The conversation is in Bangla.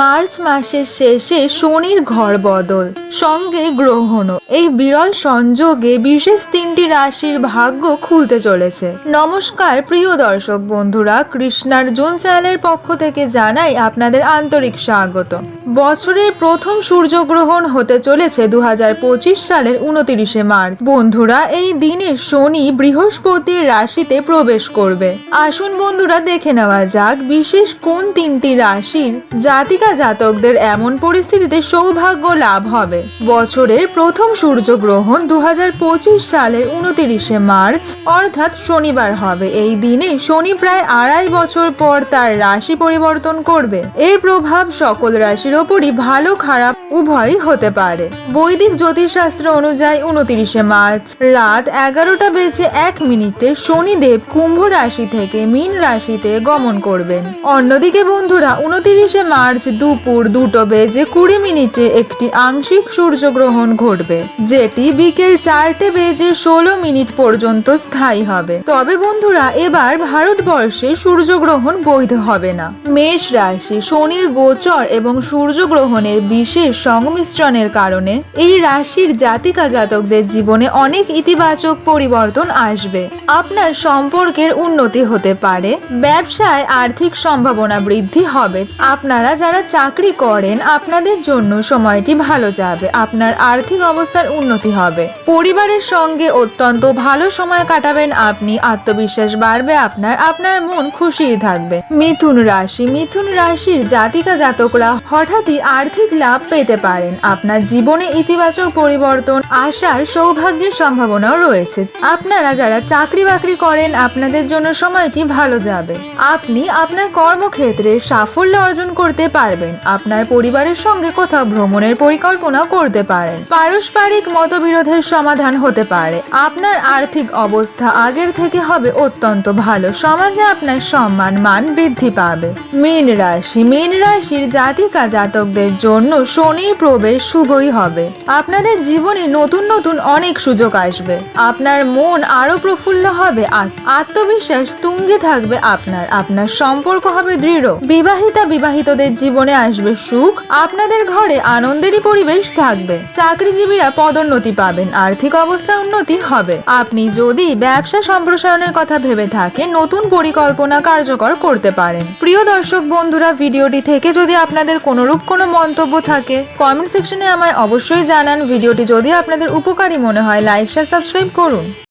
মার্চ মাসের শেষে শনির ঘর বদল, সঙ্গে গ্রহণও। এই বিরল সংযোগে বিশেষ তিনটি রাশির ভাগ্য খুলতে চলেছে। নমস্কার, প্রিয় দর্শক বন্ধুরা কৃষ্ণার জুন চ্যানেলের পক্ষ থেকে জানাই আপনাদের আন্তরিক স্বাগত। বছরের প্রথম সূর্যগ্রহণ হতে চলেছে দু হাজার পঁচিশ সালের উনতিরিশে মার্চ। বন্ধুরা, এই দিনে শনি বৃহস্পতির রাশিতে প্রবেশ করবে। আসুন বন্ধুরা, দেখে নেওয়া যাক বিশেষ কোন তিনটি রাশির জাতিকা জাতকদের এমন পরিস্থিতিতে সৌভাগ্য লাভ হবে। বছরের প্রথম সূর্যগ্রহণ দু হাজার পঁচিশ সালের উনতিরিশে মার্চ, অর্থাৎ শনিবার হবে। এই দিনে শনি প্রায় আড়াই বছর পর তার রাশি পরিবর্তন করবে। এর প্রভাব সকল রাশির ওপরই ভালো খারাপ উভয়ই হতে পারে। বৈদিক জ্যোতিষশাস্ত্র অনুযায়ী উনতিরিশে মার্চ রাত এগারোটা বেজে এক মিনিটে শনিদেব কুম্ভ রাশি থেকে মীন রাশিতে গমন করবেন। অন্যদিকে বন্ধুরা, উনতিরিশে মার্চ দুপুর দুটো বেজে কুড়ি মিনিটে একটি আংশিক সূর্যগ্রহণ ঘটবে, যেটি বিকেল চারটে বেজে ষোলো মিনিট পর্যন্ত স্থায়ী হবে। তবে বন্ধুরা, এবার ভারতবর্ষে সূর্যগ্রহণ বৈধ হবে না। মেষ রাশি শনির গোচর এবং সূর্যগ্রহণের বিশেষ সংমিশ্রণের কারণে এই রাশির জাতিকা জাতকদের জীবনে অনেক ইতিবাচক পরিবর্তন আসবে। আপনার সম্পর্কের উন্নতি হতে পারে, ব্যবসায় আর্থিক সম্ভাবনা বৃদ্ধি হবে। আপনারা যারা চাকরি করেন, আপনাদের জন্য সময়টি ভালো যাবে। আপনার আর্থিক অবস্থার উন্নতি হবে। পরিবারের সঙ্গে অত্যন্ত ভালো সময় কাটাবেন আপনি। আত্মবিশ্বাস বাড়বে আপনার আপনার মন খুশি থাকবে। মিথুন রাশি, মিথুন রাশির জাতিকা জাতকরা হঠাৎই আর্থিক লাভ পেতে পারেন। আপনার জীবনে ইতিবাচক পরিবর্তন আসার সৌভাগ্যের সম্ভাবনাও রয়েছে। আপনারা যারা চাকরি বাকরি করেন, আপনাদের জন্য সময়টি ভালো যাবে। আপনি আপনার কর্মক্ষেত্রে সাফল্য অর্জন করতে পারবেন। আপনার পরিবারের সঙ্গে কোথাও ভ্রমণের পরিকল্পনা করতে পারেন। পারস্পরিক মতবিরোধের সমাধান হতে পারে। আপনার আর্থিক অবস্থা আগের থেকে হবে অত্যন্ত ভালো। সমাজে আপনার সম্মান মান বৃদ্ধি পাবে। মীন রাশি। মীন রাশির জাতিকা জাতকদের জন্য শনির প্রবেশ শুভই হবে। আপনাদের জীবনে নতুন নতুন অনেক সুযোগ আসবে। আপনার মন আরও প্রফুল্ল হবে আর আত্মবিশ্বাস তুঙ্গে থাকবে আপনার। আপনার সম্পর্ক হবে দৃঢ়। বিবাহিতা বিবাহিতদের জীবনে আসবে সুখ। আপনাদের ঘরে আনন্দেরই পরিবেশ থাকবে। চাকরিজীবীরা পদোন্নতি পাবেন। আর্থিক অবস্থা উন্নতি হবে। আপনি যদি ব্যবসা সম্প্রসারণের কথা ভেবে থাকেন, নতুন পরিকল্পনা কার্যকর করতে পারেন। প্রিয় দর্শক বন্ধুরা, ভিডিওটি থেকে যদি আপনাদের কোনোরূপ কোনো মন্তব্য থাকে কমেন্ট সেকশনে আমায় অবশ্যই জানান। ভিডিওটি যদি আপনাদের উপকারী মনে হয় লাইক শেয়ার সাবস্ক্রাইব করুন।